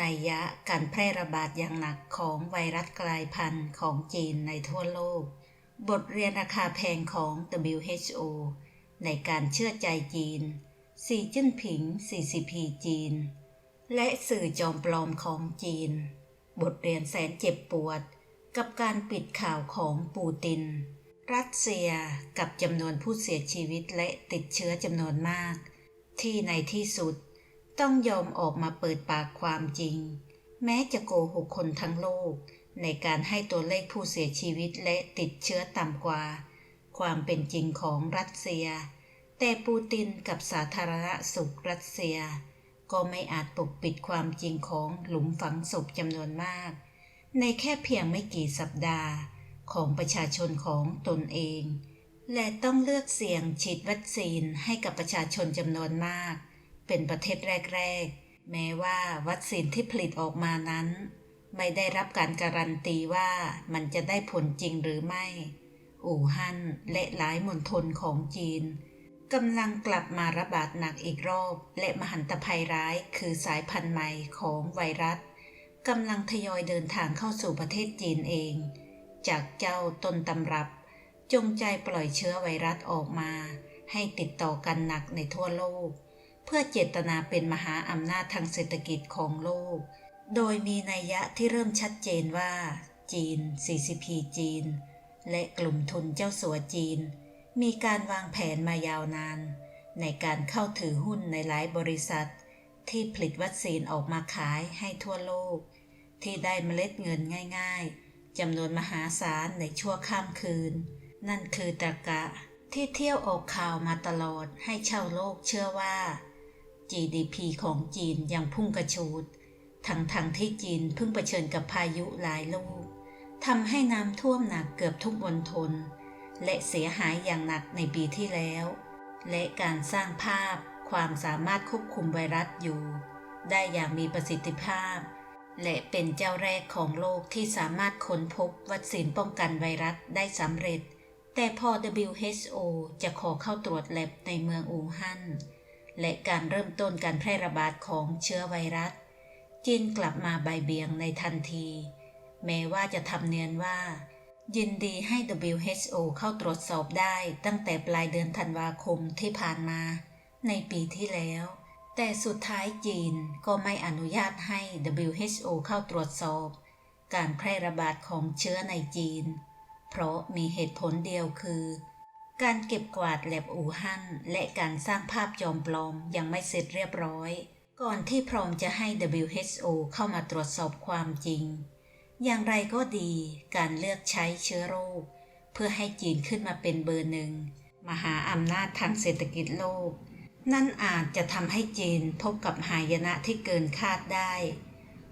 นัยยะการแพร่ระบาดอย่างหนักของไวรัสกลายพันธุ์ของจีนในทั่วโลก บทเรียนราคาแพงของ WHO ในการเชื่อใจจีน สีจิ้นผิง CCP จีน และสื่อจอมปลอมของจีน บทเรียนแสนเจ็บปวด กับการปิดข่าวของปูติน รัสเซียกับจำนวนผู้เสียชีวิตและติดเชื้อจำนวนมาก ที่ในที่สุด ต้องยอมออกมาเปิดปากความจริง แม้จะโกหกคนทั้งโลก ในการให้ตัวเลขผู้เสียชีวิตและติดเชื้อต่ำกว่า ความเป็นจริงของรัสเซีย แต่ปูตินกับสาธารณสุขรัสเซีย ก็ไม่อาจปกปิดความจริงของหลุมฝังศพจำนวนมาก ในแค่เพียงไม่กี่สัปดาห์ของประชาชนของตนเอง และต้องเลือกเสี่ยงฉีดวัคซีนให้กับประชาชนจำนวนมาก เป็นประเทศแรก ๆ แม้ว่าวัคซีนที่ผลิตออกมานั้น ไม่ได้รับการการันตีว่ามันจะได้ผลจริงหรือไม่ อู่ฮั่นและหลายมณฑลของจีนกำลังกลับมาระบาดหนักอีกรอบ และมหันตภัยร้ายคือสายพันธุ์ใหม่ของไวรัสกำลังทยอยเดินทางเข้าสู่ประเทศจีนเอง จากเจ้าต้นตำรับ จงใจปล่อยเชื้อไวรัสออกมา ให้ติดต่อกันหนักในทั่วโลก เพื่อเจตนาเป็นมหาอำนาจทางเศรษฐกิจของโลก โดยมีนัยยะที่เริ่มชัดเจนว่า จีน CCP จีน และกลุ่มทุนเจ้าสัวจีน มีการวางแผนมายาวนาน ในการเข้าถือหุ้นในหลายบริษัท ที่ผลิตวัคซีนออกมาขายให้ทั่วโลก ที่ได้เมล็ดเงินง่ายๆจำนวนมหาศาลในชั่วข้ามคืน นั่นคือตรกะที่เที่ยวออกข่าวมาตลอดให้ชาวโลกเชื่อว่า GDP ของจีนยังพุ่งกระชูด ทั้งๆทที่จีนเพิ่งเผชิญกับพายุหลายลูกทำให้น้ำท่วมหนักเกือบทุกมณฑลและเสียหายอย่างหนักในปีที่แล้ว และการสร้างภาพความสามารถควบคุมไวรัสอยู่ ได้อย่างมีประสิทธิภาพ และเป็นเจ้าแรกของโลกที่สามารถค้นพบวัคซีนป้องกันไวรัสได้สำเร็จ แต่พอ WHO จะขอเข้าตรวจแลบในเมืองอู่ฮั่น และการเริ่มต้นการแพร่ระบาดของเชื้อไวรัส จีนกลับมาใบเบียงในทันที แม้ว่าจะทำเนียนว่า ยินดีให้ WHO เข้าตรวจสอบได้ตั้งแต่ปลายเดือนธันวาคมที่ผ่านมา ในปีที่แล้ว แต่สุดท้ายจีนก็ไม่อนุญาตให้ WHO เข้าตรวจสอบ การแพร่ระบาดของเชื้อในจีน เพราะมีเหตุผลเดียวคือ การเก็บกวาดแลบอู่ฮั่นและการสร้างภาพจอมปลอมยังไม่เสร็จเรียบร้อย ก่อนที่พร้อมจะให้ WHO เข้ามาตรวจสอบความจริง อย่างไรก็ดีการเลือกใช้เชื้อโรค เพื่อให้จีนขึ้นมาเป็นเบอร์หนึ่ง มหาอำนาจทางเศรษฐกิจโลก นั่นอาจจะทำให้จีนพบกับหายนะที่เกินคาดได้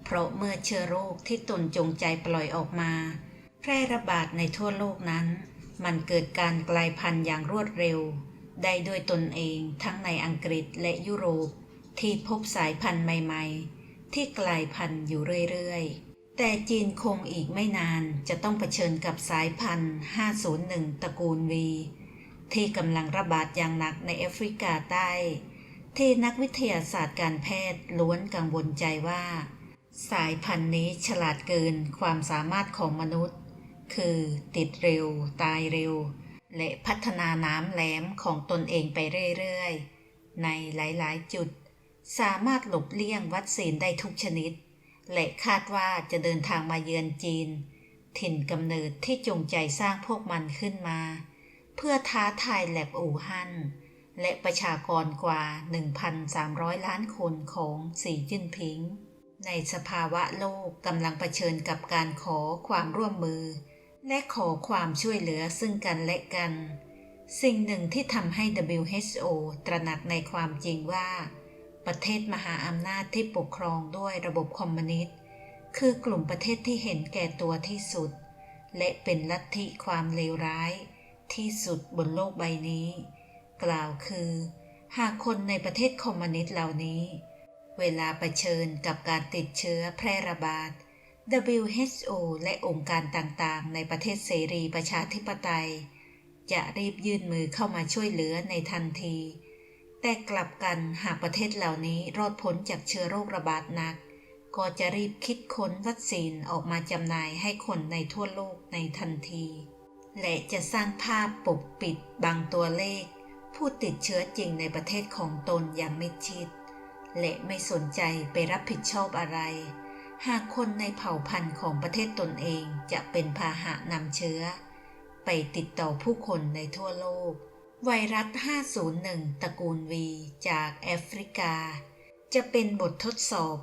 เพราะเมื่อเชื้อโรคที่ตนจงใจปล่อยออกมา แพร่ระบาดในทั่วโลกนั้น มันเกิดการกลายพันธุ์อย่างรวดเร็ว ได้ด้วยตนเองทั้งในอังกฤษและยุโรป ที่พบสายพันธุ์ใหม่ๆ ที่กลายพันธุ์อยู่เรื่อยๆ แต่จีนคงอีกไม่นานจะต้องเผชิญกับสายพันธุ์ 501 ตระกูลวี ที่กำลังระบาดอย่างหนักในแอฟริกาใต้ ที่นักวิทยาศาสตร์การแพทย์ล้วนกังวลใจว่า สายพันธุ์นี้ฉลาดเกินความสามารถของมนุษย์ คือติดเร็ว ตายเร็ว และพัฒนาน้ำแหลมของตนเองไปเรื่อยๆ ในหลายๆจุด สามารถหลบเลี่ยงวัคซีนได้ทุกชนิด และคาดว่าจะเดินทางมาเยือนจีน ถิ่นกำเนิดที่จงใจสร้างพวกมันขึ้นมา เพื่อท้าทายแลบอู่ฮั่นและประชากรกว่า 1,300 ล้านคนของสีจิ้นผิง ในสภาวะโลกกำลังเผชิญกับการขอความร่วมมือ และขอความช่วยเหลือซึ่งกันและกัน สิ่งหนึ่งที่ทำให้ WHO ตระหนักในความจริงว่า ประเทศมหาอำนาจที่ปกครองด้วยระบบคอมมิวนิสต์ คือกลุ่มประเทศที่เห็นแก่ตัวที่สุด และเป็นลัทธิความเลวร้าย ที่สุดบนโลกใบนี้ กล่าวคือ หากคนในประเทศคอมมิวนิสต์เหล่านี้ เวลาเผชิญกับการติดเชื้อแพร่ระบาด WHO และองค์การต่างๆ ในประเทศเสรีประชาธิปไตย จะรีบยื่นมือเข้ามาช่วยเหลือในทันที แต่กลับกันหากประเทศเหล่านี้รอดพ้นจากเชื้อโรคระบาดหนัก ก็จะรีบคิดค้นวัคซีนออกมาจำหน่ายให้คนในทั่วโลกในทันที และจะสร้างภาพปกปิดบางตัวเลข ผู้ติดเชื้อจริงในประเทศของตนอย่างมิดชิด และไม่สนใจไปรับผิดชอบอะไร หากคนในเผ่าพันธุ์ของประเทศตนเองจะเป็นพาหะนำเชื้อ ไปติดต่อผู้คนในทั่วโลก ไวรัส 501 ตระกูลวีจากแอฟริกา จะเป็นบททดสอบ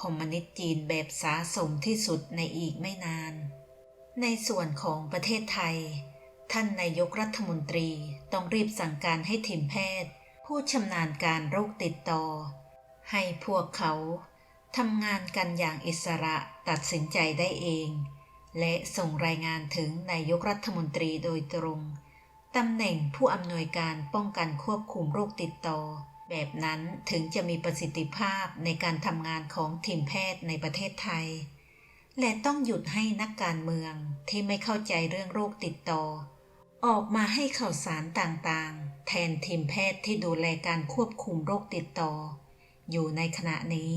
คอมมิวนิสต์จีนแบบสาสมที่สุดในอีกไม่นาน ในส่วนของประเทศไทย ท่านนายกรัฐมนตรีต้องรีบสั่งการให้ทีมแพทย์ ผู้ชำนาญการโรคติดต่อ ให้พวกเขา ทำงานกันอย่างอิสระตัดสินใจได้เอง และส่งรายงานถึงนายกรัฐมนตรีโดยตรงตำแหน่งผู้อำนวยการป้องกันควบคุมโรคติดต่อ แบบนั้นถึงจะมีประสิทธิภาพในการทำงานของทีมแพทย์ในประเทศไทย และต้องหยุดให้นักการเมืองที่ไม่เข้าใจเรื่องโรคติดต่อ ออกมาให้ข่าวสารต่างๆ แทนทีมแพทย์ที่ดูแลการควบคุมโรคติดต่อ อยู่ในขณะนี้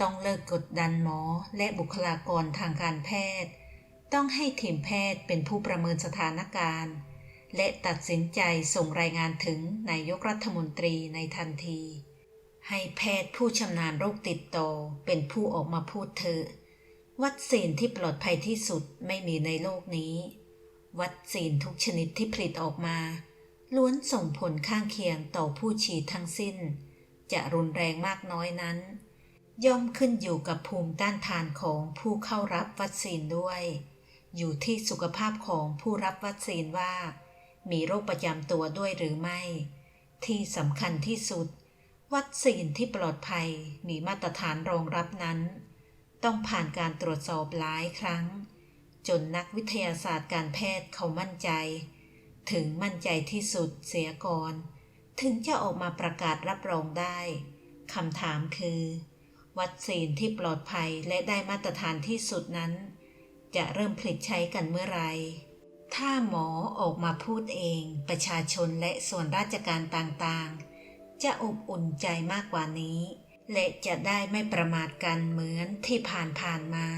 ต้องเลิกกดดันหมอและบุคลากรทางการแพทย์ ต้องให้ทีมแพทย์เป็นผู้ประเมินสถานการณ์ และตัดสินใจส่งรายงานถึงนายกรัฐมนตรีในทันที ให้แพทย์ผู้ชำนาญโรคติดต่อเป็นผู้ออกมาพูดเถอะ วัคซีนที่ปลอดภัยที่สุดไม่มีในโลกนี้ วัคซีนทุกชนิดที่ผลิตออกมา ล้วนส่งผลข้างเคียงต่อผู้ฉีดทั้งสิ้น จะรุนแรงมากน้อยนั้น ย่อมขึ้นอยู่กับภูมิต้านทานของผู้เข้ารับวัคซีนด้วย อยู่ที่สุขภาพของผู้รับวัคซีนว่า มีโรคประจำตัวด้วยหรือไม่ ที่สำคัญที่สุด วัคซีนที่ปลอดภัยมีมาตรฐานรองรับนั้น ต้องผ่านการตรวจสอบหลายครั้ง จนนักวิทยาศาสตร์การแพทย์เขามั่นใจ ถึงมั่นใจที่สุดเสียก่อน ถึงจะออกมาประกาศรับรองได้คำถามคือ วัคซีนที่ปลอดภัยและได้มาตรฐานที่สุดนั้น จะเริ่มผลิตใช้กันเมื่อไร ถ้าหมอออกมาพูดเองประชาชนและส่วนราชการต่างๆ จะอบอุ่นใจมากกว่านี้ และจะได้ไม่ประมาทกันเหมือนที่ผ่านๆมา